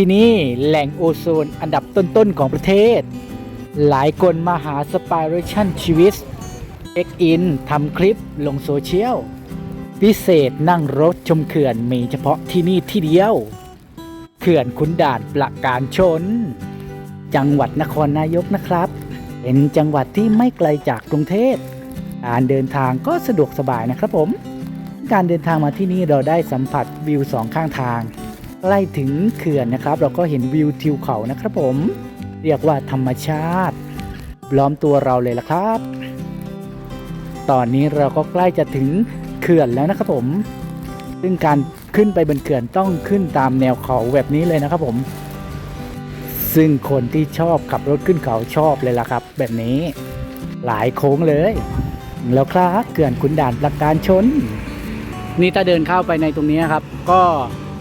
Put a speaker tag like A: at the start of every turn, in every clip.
A: ที่นี่แหล่งโอโซนอันดับต้น ๆ ของประเทศ หลายคนมาหาสปายเรชันชีวิตเช็คอินทำคลิปลงโซเชียล พิเศษนั่งรถชมเขื่อนมีเฉพาะที่นี่ที่เดียว เขื่อนขุนด่านประการชน จังหวัดนครนายกนะครับ เป็นจังหวัดที่ไม่ไกลจากกรุงเทพการเดินทางก็สะดวกสบายนะครับผม การเดินทางมาที่นี่เราได้สัมผัสวิวสองข้างทาง ใกล้ถึงเขื่อนนะครับ เราก็เห็นวิวทิวเขานะครับผม เรียกว่าธรรมชาติล้อมตัวเราเลยละครับ ตอนนี้เราก็ใกล้จะถึงเขื่อนแล้วนะครับผม ซึ่งการขึ้นไปบนเขื่อนต้องขึ้นตามแนวเขาแบบนี้เลยนะครับผม ซึ่งคนที่ชอบขับรถขึ้นเขาชอบเลยล่ะครับ แบบนี้ หลายโค้งเลย แล้วครับเขื่อนขุนด่านประการชน นี่ถ้าเดินเข้าไปในตรงนี้ครับ ก็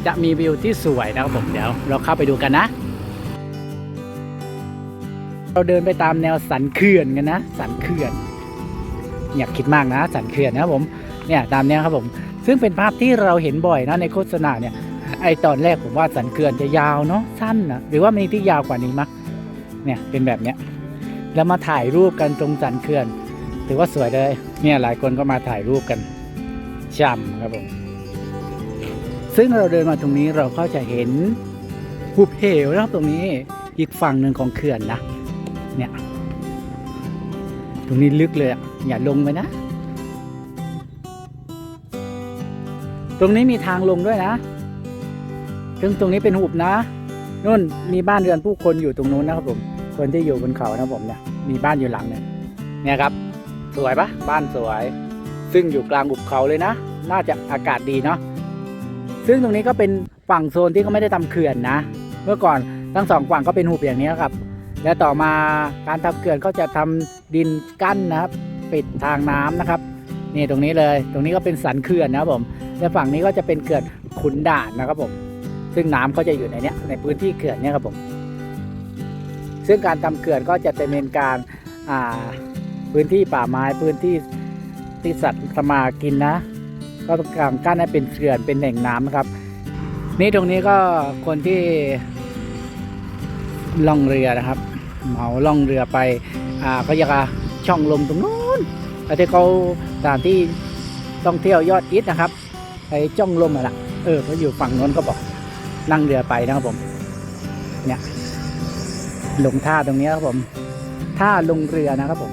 A: จะมีวิวที่สวยนะครับผมเดี๋ยวเราเข้าไปดูกันนะ เราเดินไปตามแนวสันเขื่อนกันนะ สันเขื่อนอย่าคิดมากนะ สันเขื่อนนะครับผมเนี่ยตามเนี้ยครับผม ซึ่งเป็นภาพที่เราเห็นบ่อยนะในโฆษณาเนี่ยไอตอนแรกผมว่าสันเขื่อนจะยาวเนาะสั้นนะหรือว่ามีที่ยาวกว่านี้มั้ยเนี่ยเป็นแบบเนี้ยแล้วมาถ่ายรูปกันตรงสันเขื่อน ถือว่าสวยเลย เนี่ยหลายคนก็มาถ่ายรูปกันช่ำครับผม ซึ่งเราเดินมาตรงนี้เราก็จะเห็นหุบเหวนะครับตรงนี้อีกฝั่งหนึ่งของเขื่อนนะ เนี่ย ตรงนี้ลึกเลยอะอย่าลงไปนะ ตรงนี้มีทางลงด้วยนะ ซึ่งตรงนี้เป็นหุบนะนู่นมีบ้านเรือนผู้คนอยู่ตรงนู้นนะครับผม คนที่อยู่บนเขานะผมเนี่ย มีบ้านอยู่หลังเนี่ยเนี่ยครับ สวยปะบ้านสวย ซึ่งอยู่กลางหุบเขาเลยนะ น่าจะอากาศดีเนาะ ซึ่งตรงนี้ก็เป็นฝั่งโซนที่เขาไม่ได้ทำเขื่อนนะ เมื่อก่อนทั้งสองฝั่งก็เป็นหุบอย่างนี้ครับ และต่อมาการทำเขื่อนก็จะทำดินกั้นนะครับ ปิดทางน้ำนะครับนี่ตรงนี้เลย ตรงนี้ก็เป็นสันเขื่อนนะครับผม และฝั่งนี้ก็จะเป็นเขื่อนขุนด่านนะครับผม ซึ่งน้ำก็จะอยู่ในนี้ในพื้นที่เขื่อนเนี่ยครับผม ซึ่งการทำเขื่อนก็จะเป็นการพื้นที่ป่าไม้พื้นที่ที่สัตว์สมากินนะ ก็กางกั้นให้เป็นเขื่อนเป็นแหล่งน้ำนะครับ นี่ตรงนี้ก็คนที่ล่องเรือนะครับเหมาล่องเรือไปอ่าก็อยากจะช่องลมตรงนู้นแล้วที่เขาสถานที่ต้องเที่ยวยอดอิฐนะครับไปจ้องลมอะล่ะเออเขาอยู่ฝั่งโน้นก็บอกนั่งเรือไปนะครับผม เนี่ยลงท่าตรงนี้ครับผมท่าลงเรือนะครับผม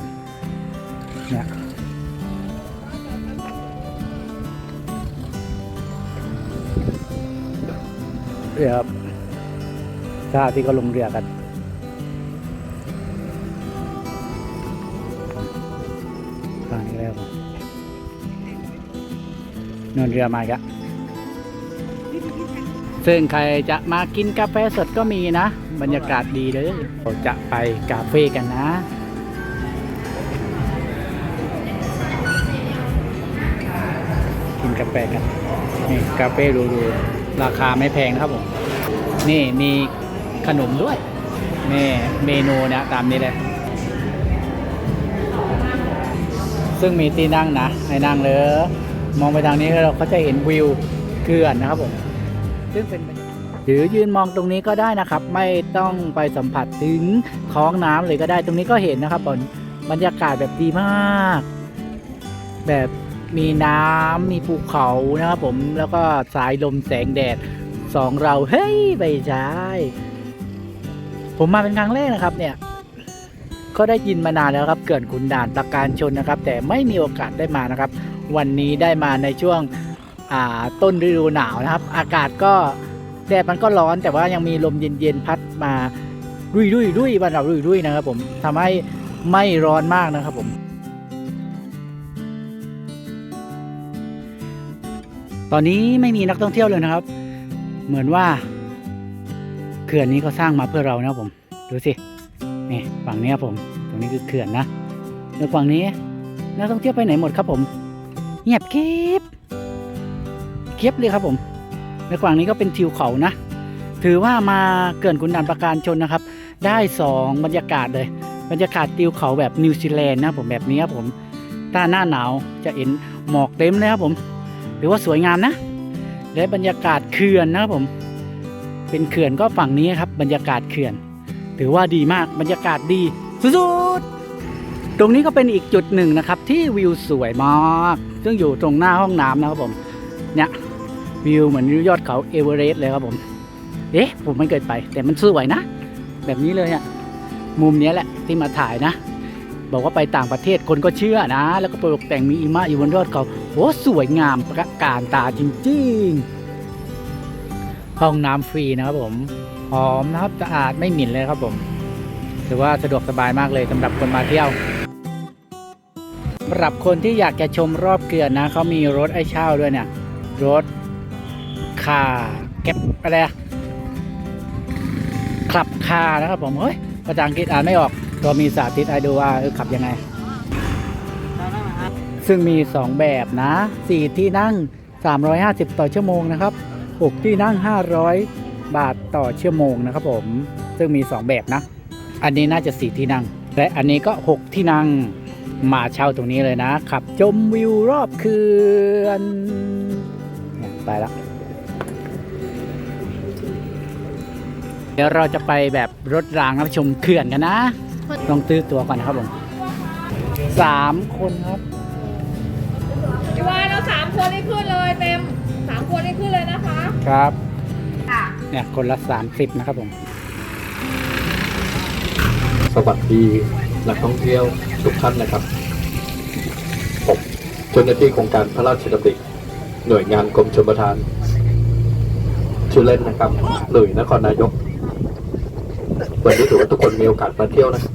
A: เนี่ย เรือครับท่าที่เขาลงเรือกันทางนี้แล้วครับนเรือมาอีกแล้วซึ่งใครจะมากินกาแฟสดก็มีนะ บรรยากาศดีเลยเราจะไปกาเฟ่กันนะกินกาแฟกันนี่กาแฟดูดู ราคาไม่แพงนะครับผม นี่มีขนมด้วย นี่เมนูนะตามนี้เลย ซึ่งมีที่นั่งนะให้นั่งเลย มองไปทางนี้เราก็จะเห็นวิวเขื่อนนะครับผม ซึ่งเป็นหรือยืนมองตรงนี้ก็ได้นะครับ ไม่ต้องไปสัมผัสถึงท้องน้ำเลยก็ได้ตรงนี้ก็เห็นนะครับบรรยากาศแบบดีมาก แบบ มีน้ำมีภูเขานะครับผมแล้วก็สายลมแสงแดดสองเราเฮ้ยไม่ใช่ผมมาเป็นครั้งแรกนะครับเนี่ย ก็ได้ยินมานานแล้วครับ เกิดขุนด่านประการชนนะครับ แต่ไม่มีโอกาสได้มานะครับ วันนี้ได้มาในช่วงต้นฤดูหนาวนะครับ อากาศก็แดดมันก็ร้อนแต่ว่ายังมีลมเย็นๆพัดมาดุยดุยดุยบ้านเราดุยดุยนะครับผมทำให้ไม่ร้อนมากนะครับผม ตอนนี้ไม่มีนักท่องเที่ยวเลยนะครับ เหมือนว่าเขื่อนนี้เขาสร้างมาเพื่อเรานะผม ดูสิ นี่ฝั่งนี้ผม ตรงนี้คือเขื่อนนะแล้วฝั่งนี้นักท่องเที่ยวไปไหนหมดครับผม เงียบเก็บเก็บเลยครับผม ในฝั่งนี้ก็เป็นทิวเขานะ ถือว่ามาเกินขุนด่านประการชนนะครับ ได้สองบรรยากาศเลย บรรยากาศทิวเขาแบบนิวซีแลนด์นะผมแบบนี้ครับผม ถ้าหน้าหนาวจะเห็นหมอกเต็มเลยครับผม ถือว่าสวยงามนะ และบรรยากาศเขื่อนนะครับผม เป็นเขื่อนก็ฝั่งนี้ครับ บรรยากาศเขื่อน ถือว่าดีมากบรรยากาศดีสุดๆตรงนี้ก็เป็นอีกจุดหนึ่งนะครับ ที่วิวสวยมากซึ่งอยู่ตรงหน้าห้องน้ำนะครับผมเนี่ยวิวเหมือนยอดเขาเอเวอเรสต์เลยครับผม เอ๊ะ ผมไม่เคยไป แต่มันสวยนะ แบบนี้เลยอะมุมนี้แหละที่มาถ่ายนะ บอกว่าไปต่างประเทศคนก็เชื่อนะ แล้วก็ตกแต่งมีอิมะอยู่บนยอดเขา โอ้สวยงามประการตาจริงๆ ห้องน้ำฟรีนะครับผมหอมนะครับสะอาดไม่หมิ่นเลยครับผมถือว่าสะดวกสบายมากเลยสำหรับคนมาเที่ยวสำหรับคนที่อยากจะชมรอบเกลือนนะเขามีรถไอ้เช่าด้วยเนี่ยรถคาเก็บอะไรขับคานะครับผมเฮ้ยภาษาอังกฤษอ่านไม่ออก ตัวมีสาธิตให้ดูว่าขับยังไง ซึ่งมี 2 แบบนะ 4 ที่นั่ง 350 ต่อชั่วโมงนะครับ 6 ที่นั่ง 500 บาทต่อชั่วโมงนะครับผม ซึ่งมี 2 แบบนะ อันนี้น่าจะ 4 ที่นั่ง และอันนี้ก็ 6 ที่นั่งมาเช่าตรงนี้เลยนะขับ ชมวิวรอบเขื่อนเนี่ยไปแล้วเดี๋ยวเราจะไปแบบรถรางรับชมเขื่อนกันนะ ลองซื้อตัวก่อนนะครับผมสามคนครับ
B: พี่วานเอา สามคนนี่ขึ้นเลยเต็มสามคนนี่ขึ้นเลยนะคะ
A: ครับ
B: ค่ะ
A: เนี่ยคนละ30นะครับผม
C: สวัสดีนักท่องเที่ยวทุกท่านนะครับผมเจ้าหน้าที่โครงการพระราชดำริหน่วยงานกรมชลประทาน ชื่อเล่นนะครับหลุยนครนายก วันนี้ถือว่าทุกคนมีโอกาสมาเที่ยวนะครับ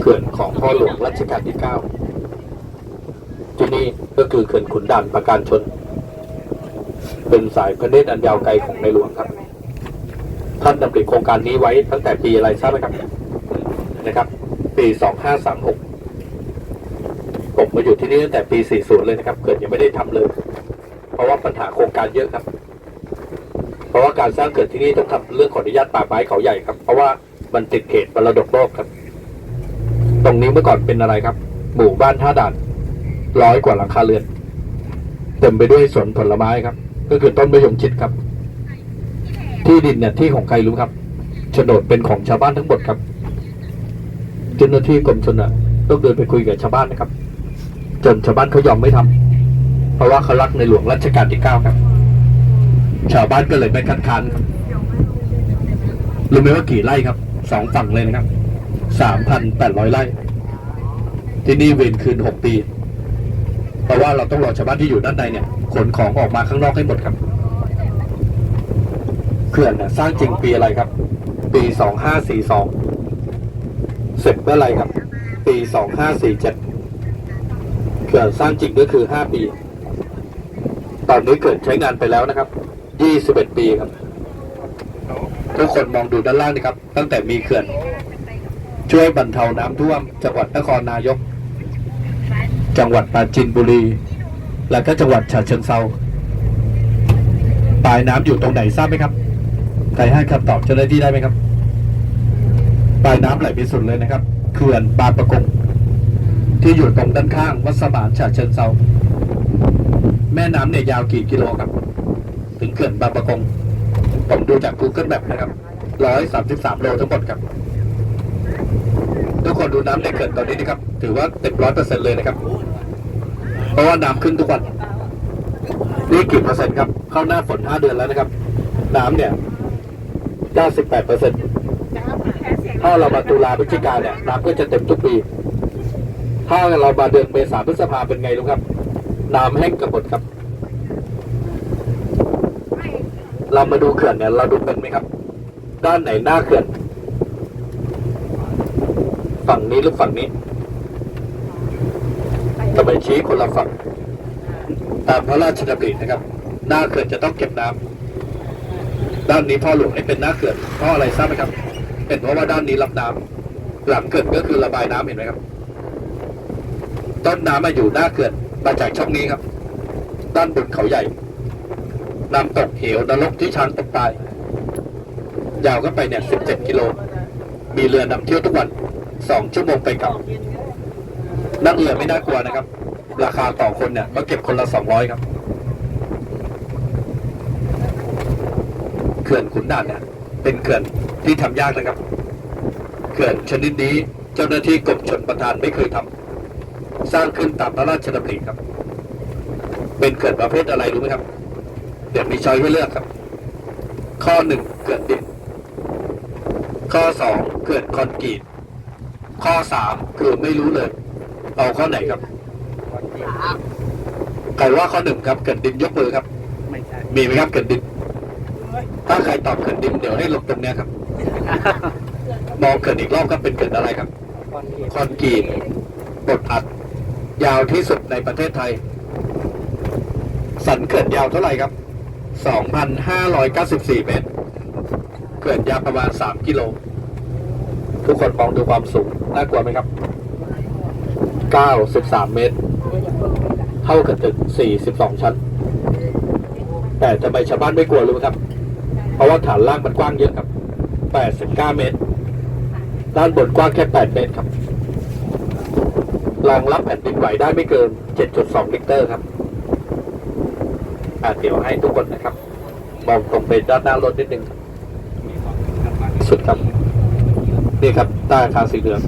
C: เขื่อนของพ่อหลวงรัชกาลที่ 9 ที่นี่ ก็คือเขื่อนขุนด่านประการชน เป็นสายพระเนตรอันยาวไกลของในหลวงครับ ท่านดำริโครงการนี้ไว้ตั้งแต่ปีอะไรทราบไหมครับนะครับ ปี2536ผมมาอยู่ที่นี่ตั้งแต่ปี40เลยนะครับ เกิดยังไม่ได้ทำเลย เพราะว่าปัญหาโครงการเยอะครับ เพราะว่าการสร้างเกิดที่นี่ต้องทำเรื่องขออนุญาตป่าไม้เขาใหญ่ครับ เพราะว่ามันติดเขตมรดกโลกครับ ตรงนี้เมื่อก่อนเป็นอะไรครับ หมู่บ้านท่าด่าน ร้อยกว่าหลังคาเรือนเต็มไปด้วยสวนผลไม้ครับ ก็คือต้นมะยงชิดครับ ที่ดินเนี่ยที่ของใครรู้ครับโฉนดเป็นของชาวบ้านทั้งหมดครับเจ้าหน้าที่กรมชนอะต้องเดินไปคุยกับชาวบ้านนะครับ จนชาวบ้านเขายอมไม่ทำเพราะว่าเขารักในหลวงรัชกาลที่เก้าครับ ชาวบ้านก็เลยไม่คัดค้านครับรู้ไหมว่ากี่ไร่ครับสองฝั่งเลยนะครับสามพันแปดร้อยไร่ ที่นี่เวรคืนหกปี เพราะว่าเราต้องรอชาวบ้านที่อยู่ด้านในเนี่ยขนของออกมาข้างนอกให้หมดครับเขื่อนน่ะสร้างจริงปีอะไรครับ ปีสองห้าสี่สองเสร็จเมื่อไรครับ ปีสองห้าสี่เจ็ดเขื่อนสร้างจริงก็คือห้าปี ตอนนี้เกิดใช้งานไปแล้วนะครับยี่สิบเอ็ดปีครับทุกคนมองดูด้านล่างนะครับ ตั้งแต่มีเขื่อน ช่วยบรรเทาน้ำท่วมจังหวัดนครนายก จังหวัดปราจีนบุรี และก็จังหวัดฉะเชิงเซาปลายน้ำอยู่ตรงไหนทราบไหมครับใครให้คำตอบเจ้าหน้าที่ได้ไหมครับปลายน้ำไหลไปสุดเลยนะครับเขื่อนบางประกงที่อยู่ตรงด้านข้างวัดสมานฉะเชิงเซาแม่น้ำเนี่ยยาวกี่กิโลครับ ถึงเขื่อนบางประกงผมดูจาก Google Map นะครับร้อยสามสิบสามโลทั้งหมดครับ ทุกคนดูน้ำในเขื่อนตอนนี้นะครับ ถือว่าเต็มร้อยเปอร์เซ็นต์เลยนะครับ เพราะว่าน้ำขึ้นทุกวัน นี่กี่เปอร์เซ็นต์ครับ เข้าหน้าฝนห้าเดือนแล้วนะครับ น้ำเนี่ยเก้าสิบแปดเปอร์เซ็นต์ถ้าเรามาตุลาพฤศจิกาเนี่ยน้ำก็จะเต็มทุกปี ถ้าเรามาเดือนเมษาพฤษภาเป็นไงรู้ครับ น้ำแห้งกระหมดครับ เรามาดูเขื่อนเนี่ยเราดูเป็นไหมครับ ด้านไหนหน้าเขื่อน ฝั่งนี้หรือฝั่งนี้ ทำไมชี้คนละฝั่งตามพระราชดำรินะครับ หน้าเขื่อนจะต้องเก็บน้ำด้านนี้พ่อหลวงให้เป็นหน้าเขื่อนเพราะอะไรทราบไหมครับ เป็นเพราะว่าด้านนี้รับน้ำหลังเขื่อนก็คือระบายน้ำเห็นไหมครับ ต้นน้ำมาอยู่หน้าเขื่อนมาจากช่องนี้ครับ ด้านบนเขาใหญ่น้ำตกเหวนรกที่ช้างตกตาย ยาวก็ไปเนี่ย 17 กิโล มีเรือนำเที่ยวทุกวัน 2 ชั่วโมงไปกลับ นั่งเรือไม่น่ากลัวนะครับ ราคาต่อคนเนี่ยมาเก็บคนละ200ครับเขื่อนขุนด่านเนี่ย เป็นเขื่อนที่ทำยากนะครับ เขื่อนชนิดนี้เจ้าหน้าที่กรมชนประทานไม่เคยทำสร้างขึ้นตามพระราชดำริครับ เป็นเขื่อนประเภทอะไรรู้ไหมครับ เดี๋ยวมีช้อยให้เลือกครับ ข้อหนึ่งเขื่อนดินข้อสองเขื่อนคอนกรีตข้อสามคือไม่รู้เลย เอาข้อไหนครับใครว่าข้อหนึ่งครับเกิดดินยกมือครับ
A: ไม่ใช่
C: มีไหมครับเกิดดิน ถ้าใครตอบเกิดดินเดี๋ยวให้ลงตรงเนี้ยครับ มองเกิดอีกรอบครับเป็นเกิดอะไรครับ คอนกรีตบดอัด ยาวที่สุดในประเทศไทย สันเกิดยาวเท่าไหร่ครับ 2,594 เมตร เกิดยาวประมาณ 3 กิโล ทุกคนมองดูความสูง น่ากลัวไหมครับ 93 เมตร เท่ากับตึก 42 ชั้น แต่ทำไมชาวบ้านไม่กลัวรู้ไหมครับ เพราะว่าฐานล่างมันกว้างเยอะครับ 89 เมตร ด้านบนกว้างแค่ 8 เมตรครับรองรับแผ่นดินไหวได้ไม่เกิน 7.2 ลิกเตอร์ครับอะเดี๋ยวให้ทุกคนนะครับ มองตรงไปด้านหน้ารถนิดนึง สุดครับ นี่ครับใต้อาคารสีเหลือง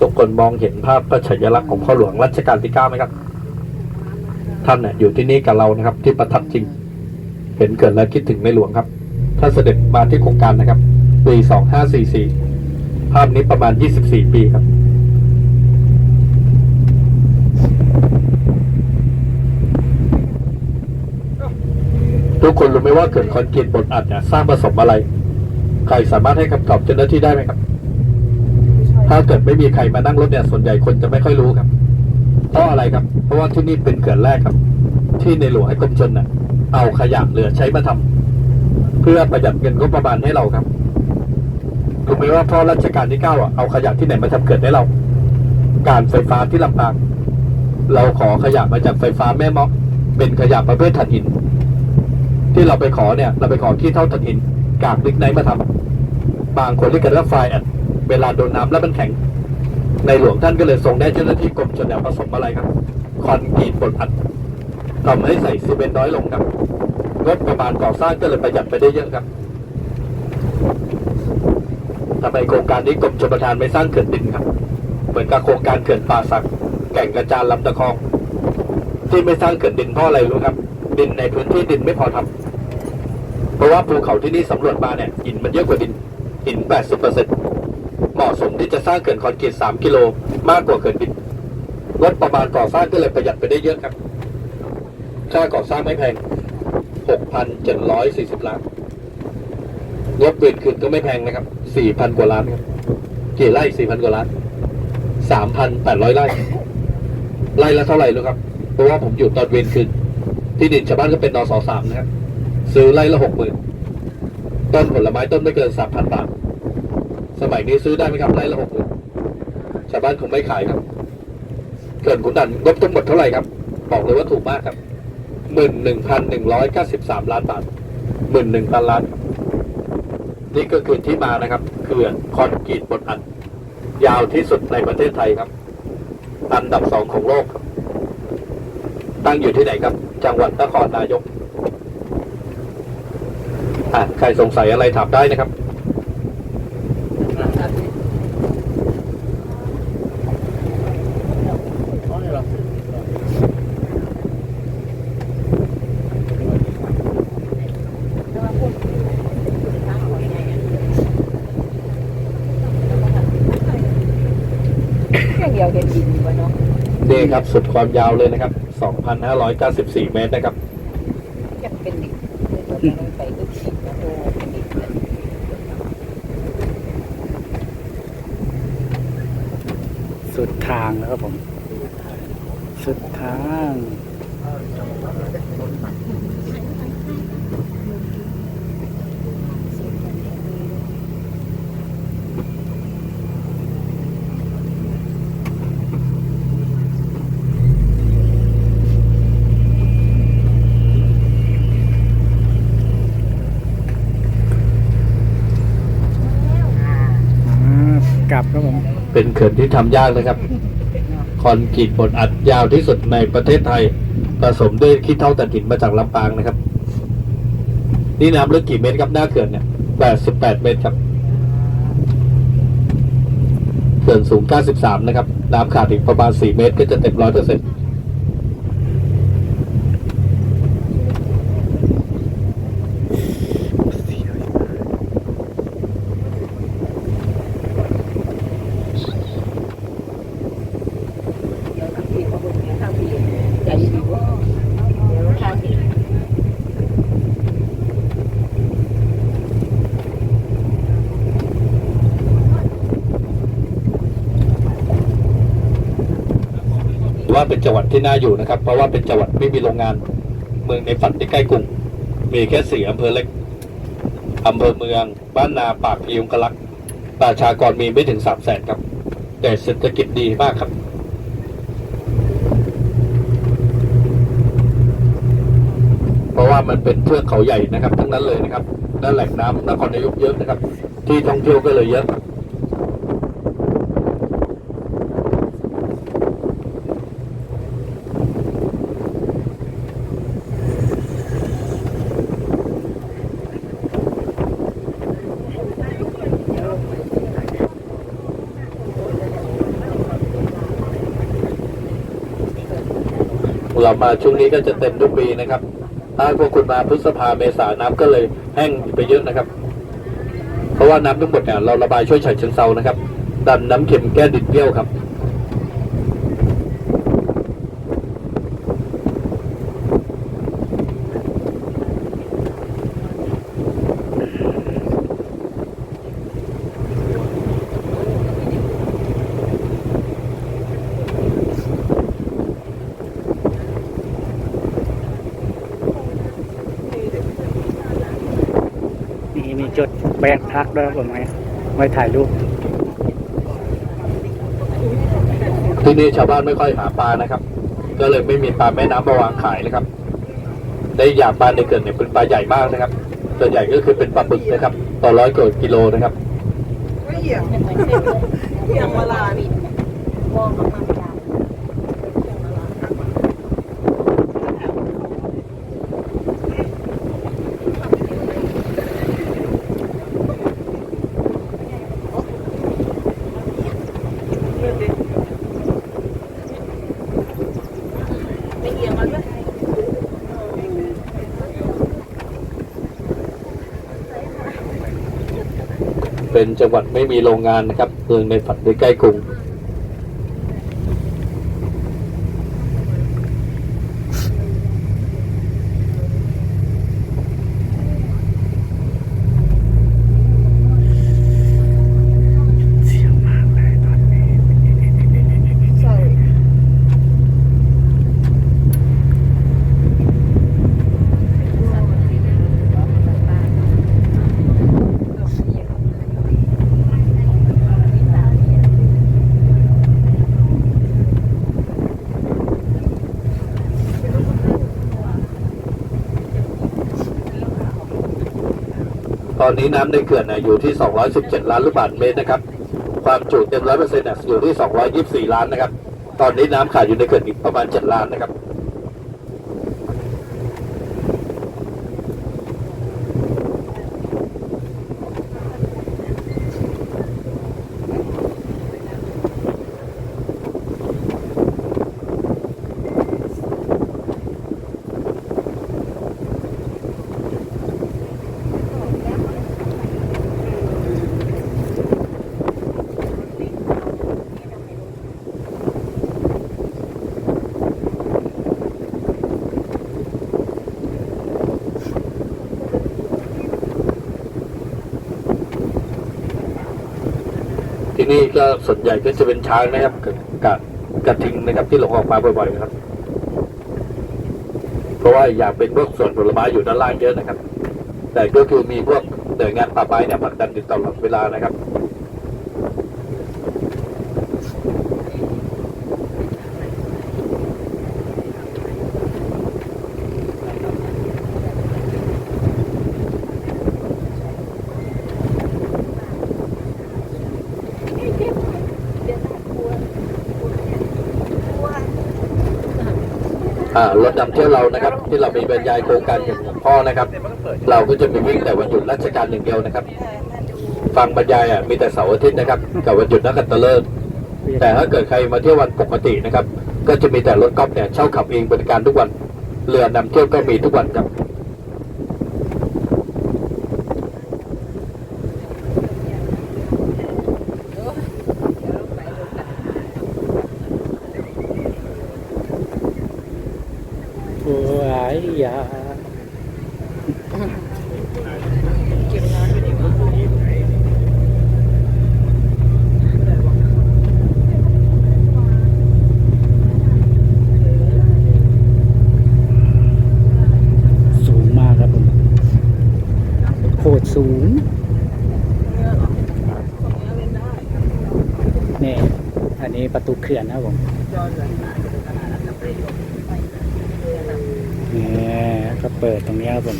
C: ทุก คนมองเห็นภาพพระฉายลักษณ์ของพ่อหลวงรัชกาลที่เก้าไหมครับ ท่านเนี่ยอยู่ที่นี่กับเรานะครับ ที่ประทับจริง เห็นเกิดแล้วคิดถึงในหลวงครับท่านเสด็จมาที่โครงการนะครับปี2544ภาพนี้ประมาณ24ปีครับทุกคนรู้ไหมว่าเกิดคอนกรีตบดอัดเนี่ยสร้างผสมอะไร ใครสามารถให้คำตอบเจ้าหน้าที่ได้ไหมครับ ถ้าเกิดไม่มีใครมานั่งรถเนี่ยส่วนใหญ่คนจะไม่ค่อยรู้ครับ เพราะอะไรครับ เพราะว่าที่นี่เป็นเขื่อนแรกครับ ที่ในหลวงให้กรมชนน่ะ เอาขยะเหลือใช้มาทำเพื่อประหยัดเงินงบประมาณให้เราครับรู้ไหมว่าพ่อรัชกาลที่เก้าอะเอาขยะที่ไหนมาทำเขื่อนให้เรา การไฟฟ้าที่ลำปางเราขอขยะมาจากไฟฟ้าแม่เมาะเป็นขยะประเภทถ่านหิน ที่เราไปขอเนี่ย เราไปขอที่เท่าถ่านหินกากบิ๊กไนท์มาทำบางคนเรียกกันว่าไฟแอด เวลาโดนน้ำแล้วมันแข็ง ในหลวงท่านก็เลยทรงได้เจ้าหน้าที่กรมชนแนวผสมอะไรครับ คอนกรีตบดอัดทำให้ใส่ซีเมนต์น้อยลงครับงบประมาณก่อสร้างก็เลยประหยัดไปได้เยอะครับทำไมโครงการนี้กรมชลประทานไม่สร้างเขื่อนดินครับ เหมือนกับโครงการเขื่อนป่าสัก แก่งกระจานลำตะคอง ที่ไม่สร้างเขื่อนดินเพราะอะไรรู้ครับ ดินในพื้นที่ดินไม่พอทำเพราะว่าภูเขาที่นี่สำรวจมาเนี่ยหินมันเยอะกว่าดินหิน80%เหมาะ สมที่จะสร้างเขื่อนคอนกรีต 3 กิโล มากกว่าเขื่อนดินงบประมาณก่อสร้างก็เลยประหยัดไปได้เยอะครับ ค่าก่อสร้างไม่แพง 6,740 ล้านงบเวียนคืนก็ไม่แพงนะครับ 4,000 กว่าล้านครับกี่ไร่ 4,000 กว่าล้าน 3,800 ไร่ ไร่ละเท่าไหร่รู้ครับ เพราะว่าผมอยู่ตอนเวียนคืน ที่ดินชาวบ้านก็เป็นนสสามนะครับ ซื้อไร่ละหกหมื่นต้นผลไม้ต้นไม่เกิน 3,000 บาท สมัยนี้ซื้อได้ไหมครับไร่ละหกหมื่นชาวบ้านคงไม่ขายครับเกินขุนด่านงบทั้งหมดเท่าไหร่ครับ บอกเลยว่าถูกมากครับหมื่นหนึ่งพันหนึ่งร้อยเก้าสิบสามล้านบาทหมื่นหนึ่งพันล้าน นี่ก็คือที่มานะครับเขื่อนคอนกรีตบนอัด ยาวที่สุดในประเทศไทยครับ อันดับสองของโลกครับ ตั้งอยู่ที่ไหนครับ จังหวัดนครนายกใครสงสัยอะไรถามได้นะครับ
B: อย่างเดียวเห็นดินอยู่วะเนาะ
C: นี่ครับสุดความยาวเลยนะครับ 2,594 เมตรนะครับ
B: อยากเป็นดินไปก็ขีดนะโอ้เป็นดินเลย
A: สุดทางแล้วครับผม สุดทาง อ่ากลับครับผม
C: เป็นเขื่อนที่ทำยากนะครับ คอนกรีตบดอัดยาวที่สุดในประเทศไทย ผสมด้วยขี้เท่าตันหินมาจากลำปางนะครับ นี่น้ำลึกกี่เมตรครับหน้าเขื่อนเนี่ย88เมตรครับ เขื่อนสูง93นะครับ น้ำขาดอีกประมาณ4เมตร ก็จะเต็มร้อยเปอร์เซ็นต์ ว่า เป็นจังหวัดที่น่าอยู่นะครับ เพราะว่าเป็นจังหวัดไม่มีโรงงานเมืองในฝันที่ใกล้กรุงมีแค่สี่อำเภอเล็กอำเภอเมือง บ้านนาปากพยุงกะลักประชากรมีไม่ถึงสามแสนครับ แต่เศรษฐกิจดีมากครับเพราะว่ามันเป็นเทือกเขาใหญ่นะครับ ทั้งนั้นเลยนะครับและแหล่งน้ำนครนายกเยอะนะครับ ที่ท่องเที่ยวก็เลยเยอะ เรามาช่วงนี้ก็จะเต็มทุกปีนะครับถ้าพวกคุณมาพฤษภาเมษาน้ำก็เลยแห้งไปเยอะนะครับ เพราะว่าน้ำทั้งหมดเนี่ยเราระบายช่วยฉะเชิงเซานะครับ ดันน้ำเค็มแก้ดิดเปรี้ยวครับ
A: นี่มีจุดแบง พักด้วยครับผมไว้ไว้ถ่ายรูป
C: ที่นี่ชาวบ้านไม่ค่อยหาปลานะครับ ก็เลยไม่มีปลาแม่น้ำมาวางขายนะครับ ได้อยากปลาในเกิดเนี่ยเป็นปลาใหญ่มากนะครับส่วนใหญ่ก็คือเป็นปลาบึกนะครับ ต่อร้อยกว่ากิโลนะครับ
D: ไม่เหยียบเหยียบเวลานี่ไม่เหยียบมันเลย
C: เป็นจังหวัดไม่มีโรงงานนะครับเมืองในฝันที่ใกล้กรุง อนนี้น้ำในเขื่อนอยู่ที่ 217 ล้านลูกบาศก์เมตรนะครับ ความจุเต็มร้อยเปอร์เซ็นต์อยู่ที่ 224 ล้านนะครับ ตอนนี้น้ำขาดอยู่ในเขื่อนอีกประมาณ 7 ล้านนะครับ ที่ นี่ก็ส่วนใหญ่ก็จะเป็นช้างนะครับกับกับกระทิงนะครับที่หลงออกมาบ่อยๆครับ เพราะว่าอยากเป็นพวกส่วนผลไม้อยู่ด้านล่างเยอะนะครับ แต่ก็คือมีพวกหน่วยงานป่าไม้เนี่ยผลักดันอยู่ตลอดเวลานะครับ รถนำเที่ยวเรานะครับ ที่เรามีบรรยายโครงการอย่างพ่อนะครับ เราก็จะมีวิ่งแต่วันหยุดราชการหนึ่างเดียวนะครับ ฟังบรรยายอะมีแต่เสาร์อาทิตย์นะครับ กับวันหยุดนักขัตฤกษ์แต่ถ้าเกิดใครมาเที่ยววันปกตินะครับ ก็จะมีแต่รถกอล์ฟเนี่ยเช่าขับเองบริการทุกวัน เรือนำเที่ยวก็มีทุกวันครับ
A: โอ้ยอย่าสูงมากครับผมโคตรสูง นี่ อันนี้ ประตูเขื่อนนะครับผมนี่ก็เปิดตรงนี้ครับผม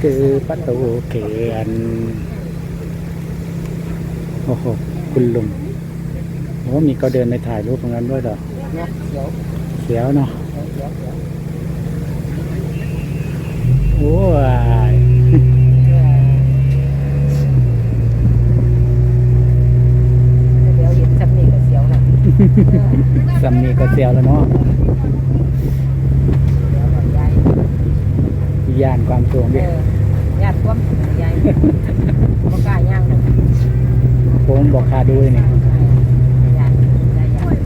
A: คือประตูเขื่อนโอ้โหคุณลุงโอ้มีก็เดินไปถ่ายรูปตรงนั้นด้วยเหรอเสียวเนาะโอ้ย
D: เดี๋ยวเห็นสำเนียงก็เสียวนะ
A: สามีก็เสียวแล้วเนาะ
D: เดี๋ยวหน่อยยาย
A: ย่านความสูง
D: เอ
A: ดิ
D: อญาติความยายบ่กล้าย่างหรอก
A: ผมบอกคาดูเลยนี่
D: ญาติได้ยาย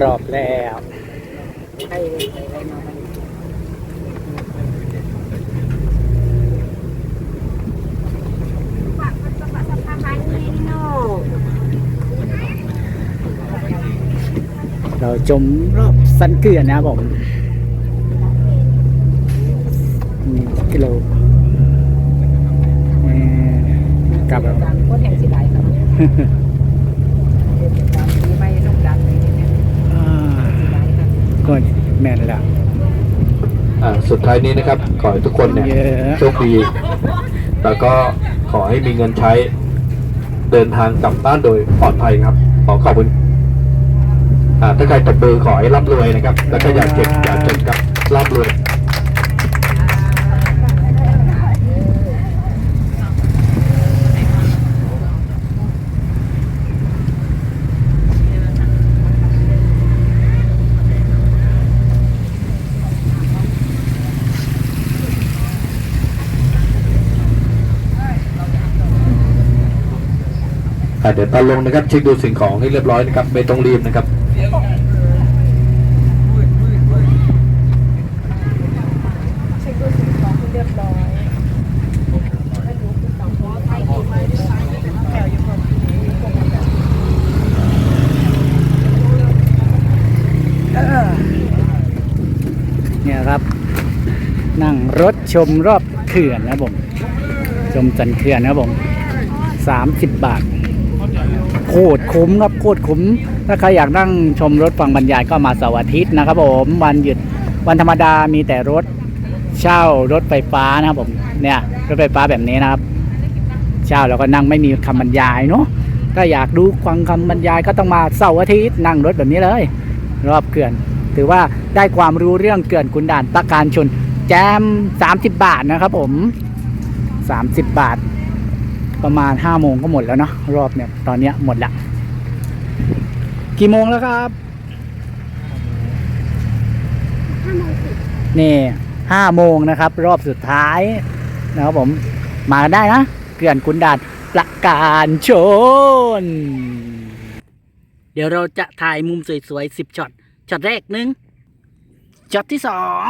A: รอบๆแล้ว
D: ใครเลยใครเลยมามัน
A: เราจมรอบสันเกลือนนะครับผมนี่กิโลเอ่อกลับแล้ว
D: แม่น
A: แล้ว
C: อ่าสุดท้ายนี้นะครับ ขอให้ทุกคนเนี่ย
A: เยอะ
C: โชคดี แล้วก็ขอให้มีเงินใช้ เดินทางกลับบ้านโดยปลอดภัยครับ ขอขอบคุณอ่าถ้าใครตบมือขอให้ร่ำรวยนะครับ แล้วก็อยากเก็บอยากจนครับร่ำรวย เดี๋ยวตอนลงนะครับเช็คดูสิ่งของให้เรียบร้อยนะครับไม่ต้องรีบนะครับ
D: เช็คดูสิ่งของให้เรียบร้อยให้ดูสิ่งของให้ดีไหมแถวอยู่คนนี้พวกมันแบบ
A: เนี่ยครับ นั่งรถชมรอบเขื่อนนะผม ชมสันเขื่อนนะผมสามสิบบาท คตรคุ้มครับโคตรคุ้ม ถ้าใครอยากนั่งชมรถฟังบรรยายก็มาเสาร์อาทิตย์นะครับผมวันหยุดวันธรรมดามีแต่รถเช่ารถไฟฟ้านะครับผมเนี่ยรถไฟฟ้าแบบนี้นะครับ เช่าแล้วก็นั่งไม่มีคำบรรยายเนาะถ้าอยากดูฟังคำบรรยายก็ต้องมาเสาร์อาทิตย์นั่งรถแบบนี้เลย รอบเขื่อน ถือว่าได้ความรู้เรื่องเขื่อนขุนด่านประการชน แจม 30 บาทนะครับผม 30 บาท ประมาณ5โมงก็หมดแล้วเนาะรอบเนี่ยตอนเนี้ยหมดละ กี่โมงแล้วครับนี่ห้าโมงนะครับ รอบสุดท้ายนะครับผมมาได้นะเขื่อนขุนด่านประการชน เดี๋ยวเราจะถ่ายมุมสวยๆ10ช็อตช็อตแรกหนึ่งช็อตที่สอง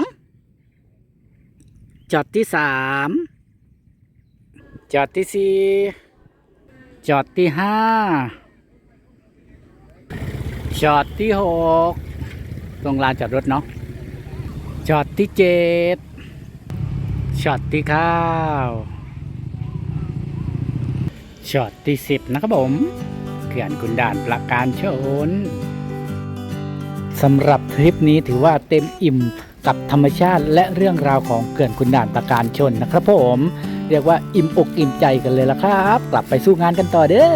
A: ช็อตที่สาม ช็อตที่สี่ช็อตที่ห้าช็อตที่หกตรงลานจอดรถเนาะช็อตที่เจ็ดช็อตที่เก้าช็อตที่สิบนะครับผมเขื่อนขุนด่านประการชนสำหรับทริปนี้ถือว่าเต็มอิ่มกับธรรมชาติและเรื่องราวของเขื่อนขุนด่านประการชนนะครับผม เรียกว่าอิ่มอกอิ่มใจกันเลยละครับ กลับไปสู้งานกันต่อเด้อ